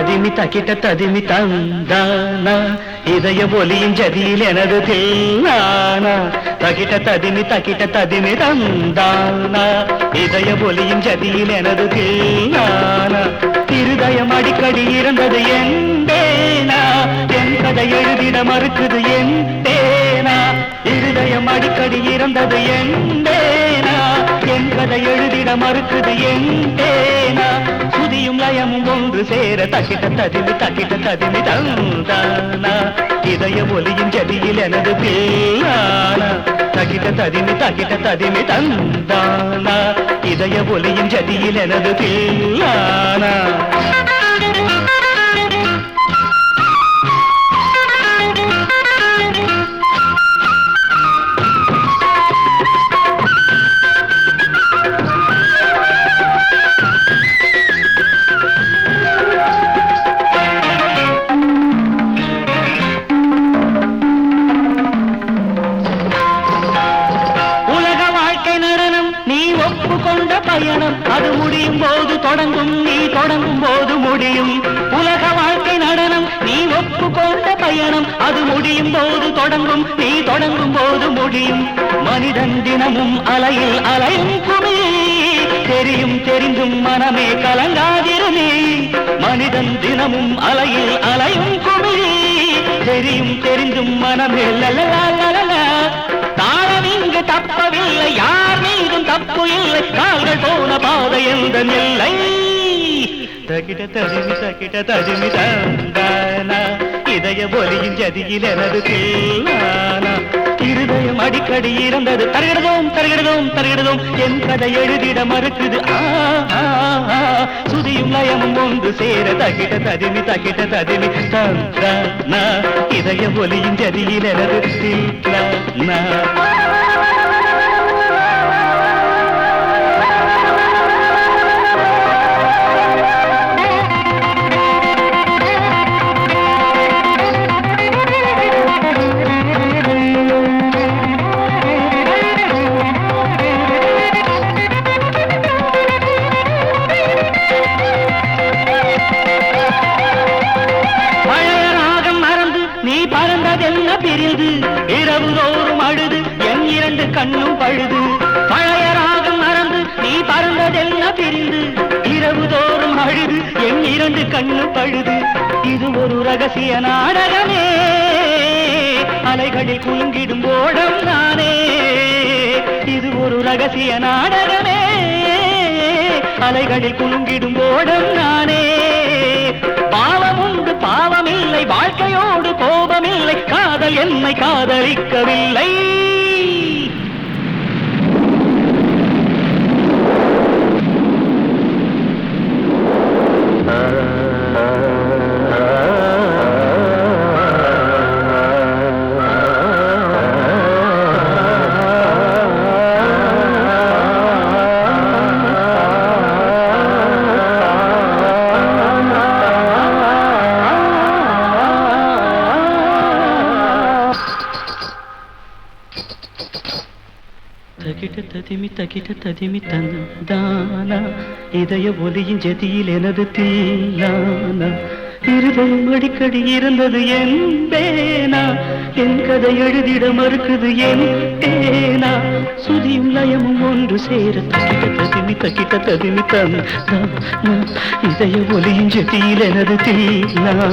தக்கிட்ட ததிமி தந்தானா இதய ஒலியின் ஜதியில் எனது தில்லானா. தகிட்ட ததிமி தகிட்ட ததிமி தந்தானா இதய ஒலியின் ஜதியில் எனது தில்லானா. இருதயம் அடிக்கடி இருந்தது என் தேனா என் கதை எழுதிட மறுக்குது என் தேனா இருதயம் அடிக்கடி இருந்தது என் தேனா என் கதை எழுதிட மறுக்குது என் தேனா சுதியும் லயமும் ஒன்று சேர தக்கிட்ட ததிமி தக்கிட்ட ததிமி தந்தானா இதய ஒலியின் ஜதியில் எனது பேயானா தக்கிட்ட ததிமி தக்கிட்ட ததிமி தந்தானா இதய ஒலியின் ஜதியில் எனது பேயானா கொண்ட பயணம். அது முடியும் போது தொடங்கும் நீ தொடங்கும் போது முடியும். உலக வாழ்க்கை நடனம் நீ ஒப்பு கொண்ட பயணம். அது முடியும் போது தொடங்கும் நீ தொடங்கும் போது முடியும். மனிதன் தினமும் அலையில் அலையும் குமி. தெரியும் தெரிந்தும் மனமே கலங்காதிருமே. மனிதன் தினமும் அலையில் அலையும் குமி. தெரியும் தெரிந்தும் மனமே லலலா தப்பவில்லை யார் மீதும் தப்பு இல்லை. கால்கள் போன பாதை எந்த நில்லை. தகிட தருமி தகிட தருமி தந்தானா? இதய ஒலியின் ஜதியில் எனது பில்லானா இருதயம் அடிக்கடி இருந்தது. தருகிறதோம் தருகிறதோம் தருகிறதோம் என் கதை எழுதிட மறுக்குது. ஆ, சுதியும் லயமும் ஒன்று சேர தகிட ததிமி தகிட ததிமி தந்தானா? இதய ஒலியின் ஜதியில் எனது பறந்ததென்ன இரவு தோறும் அழுது. என் இரண்டு கண்ணும் பழுது. பழைய ராகம் மறந்து நீ பறந்ததெல்லாம் பிரிந்து. இரவு தோறும் அழுது. என் இரண்டு கண்ணும் பழுது. இது ஒரு ரகசிய நாடகமே. அலைகளில் குலுங்கிடும் ஓடம் நானே இது ஒரு ரகசிய நாடகமே. அலைகளில் குலுங்கிடும் ஓடம் நானே பாவம் உண்டு பாவமில்லை வாழ்க்கையோடு கோபமில்லை. காதல் என்னை காதலிக்கவில்லை. தகிட ததிமி தகிட ததிமி தந்தானா இதய ஒலியின் ஜதியில் எனது தீலானா இருதயம் அடிக்கடி இருந்தது என் பேனா? என் கதை எழுதிட மறுக்குது என் தேனா சுதியும் லயமும் ஒன்று சேர தகிட ததிமி தகிட ததிமி தந்தானா இதய ஒலியின் ஜதியில் எனது தீலானா